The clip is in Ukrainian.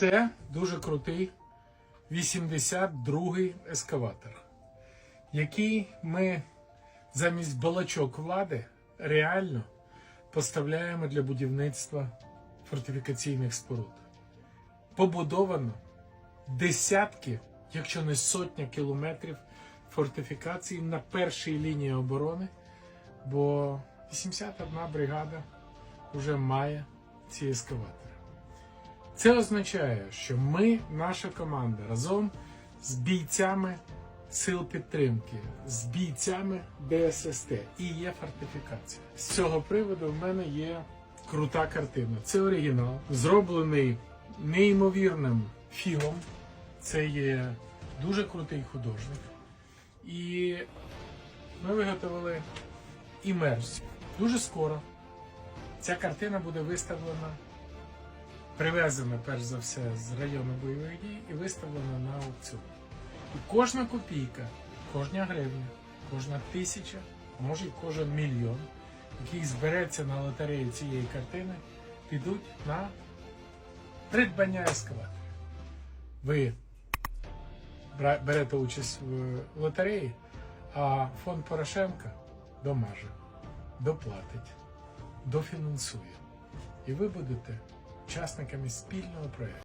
Це дуже крутий 82-й ескаватор, який ми замість балачок влади реально поставляємо для будівництва фортифікаційних споруд. Побудовано десятки, якщо не сотня кілометрів фортифікацій на першій лінії оборони, бо 81 бригада вже має ці ескаватори. Це означає, що ми, наша команда, разом з бійцями сил підтримки, з бійцями ДССТ і є фортифікація. З цього приводу в мене є крута картина. Це оригінал, зроблений неймовірним філом. Це є дуже крутий художник. І ми виготовили імерсію. Дуже скоро ця картина буде виставлена привезена перш за все з району бойових дій і виставлена на аукціон. І кожна копійка, кожна гривня, кожна тисяча, може й кожен мільйон, який збереться на лотерею цієї картини, підуть на придбання ескалаторів. Ви берете участь в лотереї, а фонд Порошенка домаже, доплатить, дофінансує. І ви будете учасниками спільного проєкту.